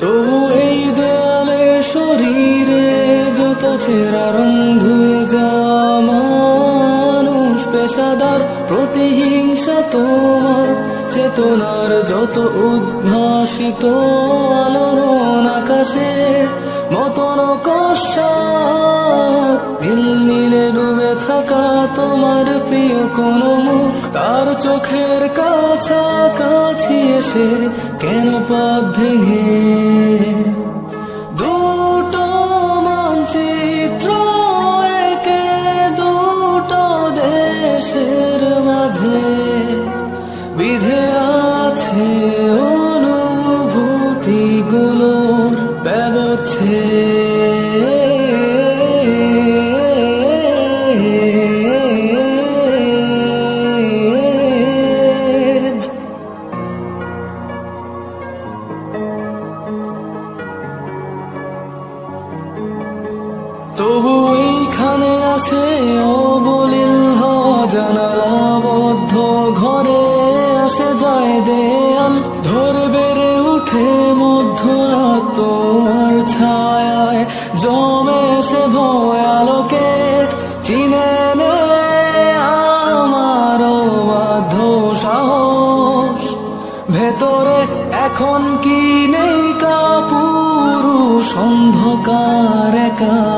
তবু এই দেয়ালে শরীরে যত ছেঁড়া রং ধুয়ে যাওয়া মানুষ, পেশাদার প্রতিহিংসা তোমার, চেতনার যত উদ্ভাসিত আলোড়ন আকাশের মতন কষাত কোন মুখ তার চোখের কাছাকাছি এসে কেন পথ ভেঙে? দুটো মানচিত্র একে দুটো দেশের মাঝে, বিধে তবু এইখানে আছে অবলীল হওয়া, জানালাবদ্ধ ঘরে আসে যায় দেয়াল। ধরে বেড়ে উঠে মধ্যরাত তোমার ছায়ায়, জমে সে ভয় আলোকে। চিনে নে আমার বাধ্য সাহস। ভেতরে এখন কি নেই কাপুরুষ অন্ধকার একা।